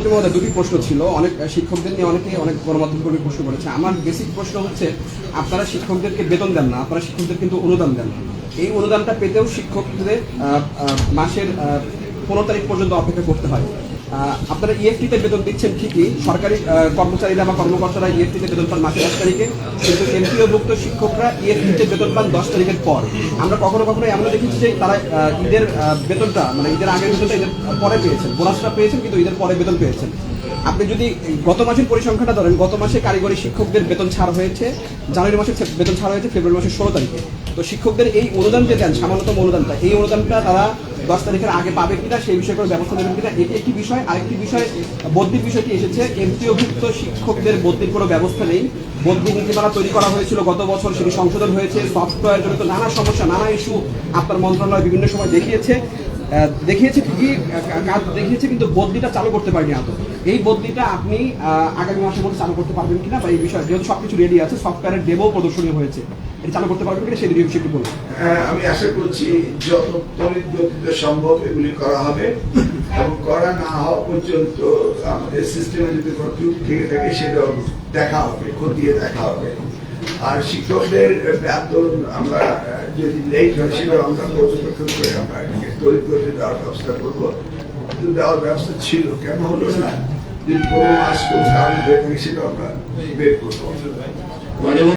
শিক্ষামন্ত্রী মহোদয় দুটি প্রশ্ন ছিল। অনেক শিক্ষকদের নিয়ে অনেকে অনেক গণমাধ্যম কর্মী প্রশ্ন করেছে। আমার বেসিক প্রশ্ন হচ্ছে, আপনারা শিক্ষকদেরকে বেতন দেন না, আপনারা শিক্ষকদের কিন্তু অনুদান দেন এই অনুদানটা পেতেও শিক্ষকদের মাসের পনেরো তারিখ পর্যন্ত অপেক্ষা করতে হয়। আপনারা ইএফটিতে বেতন দিচ্ছেন ঠিকই। সরকারি কর্মচারীরা বা কর্মকর্তারা ইএফটিতে বেতন পান মাসের দশ তারিখে, কিন্তু এমপিওভুক্ত শিক্ষকরা ইএফটিতে বেতন পান দশ তারিখের পর। আমরা কখনো কখনো এমন দেখেছি যে তারা ঈদের বেতনটা মানে ঈদের আগের বেতনটা ঈদের পরে পেয়েছেন, বোনাসটা পেয়েছেন, কিন্তু ঈদের পরে বেতন পেয়েছেন। আপনি যদি গত মাসের পরিসংখ্যানটা ধরেন, গত মাসে কারিগরি শিক্ষকদের বেতন ছাড় হয়েছে, জানুয়ারি মাসে বেতন ছাড় হয়েছে ফেব্রুয়ারি মাসের ষোলো তারিখে। তো শিক্ষকদের এই অনুদান যে দেন সামান্যতম অনুদানটা, এই অনুদানটা তারা দশ তারিখের আগে পাবে কিনা, সেই বিষয়ে কোনো ব্যবস্থা নেবেন কিনা, এটি একটি বিষয়। আরেকটি বিষয়, বদলির বিষয়টি এসেছে, এমপিওভুক্ত শিক্ষকদের বদলির কোনো ব্যবস্থা নেই। বদলি নীতিমালা তৈরি করা হয়েছিল গত বছর, সেটি সংশোধন হয়েছে সফটওয়্যার জনিত নানা সমস্যা, নানা ইস্যু আপনার মন্ত্রণালয় বিভিন্ন সময় দেখিয়েছে। দেখিয়েছে ঠিকই কাজ দেখিয়েছে কিন্তু বদলিটা চালু করতে পারেনি আদৌ। এই বদলিটা আপনি আগামী মাসের মধ্যে চালু করতে পারবেন কিনা বা এই বিষয়ে যেহেতু সবকিছু রেডি আছে সফটওয়্যারের ডেমো প্রদর্শনী হয়েছে। এটা চালু করতে পারবেন কিনা সেই বিষয় একটু বলুন। হ্যাঁ, আমি আশা করছি যত গতিতে সম্ভব এগুলি করা হবে এবং করা না হওয়া পর্যন্ত আমাদের সিস্টেমে যদি কোনো ত্রুটি থেকে থাকে সেটাও দেখা হবে খতিয়ে দেখা হবে। আর শিক্ষকদের বেতন আমরা যদি লেট হয় সেটাও আমরা পর্যবেক্ষণ করে আমরা তৈরি তড়িৎ দেওয়ার ব্যবস্থা করব। কিন্তু দেওয়ার ব্যবস্থা ছিল। কেন হলো না? যদি কোনো মাস কোনো কারণ বের থাকে আমরা বের করব।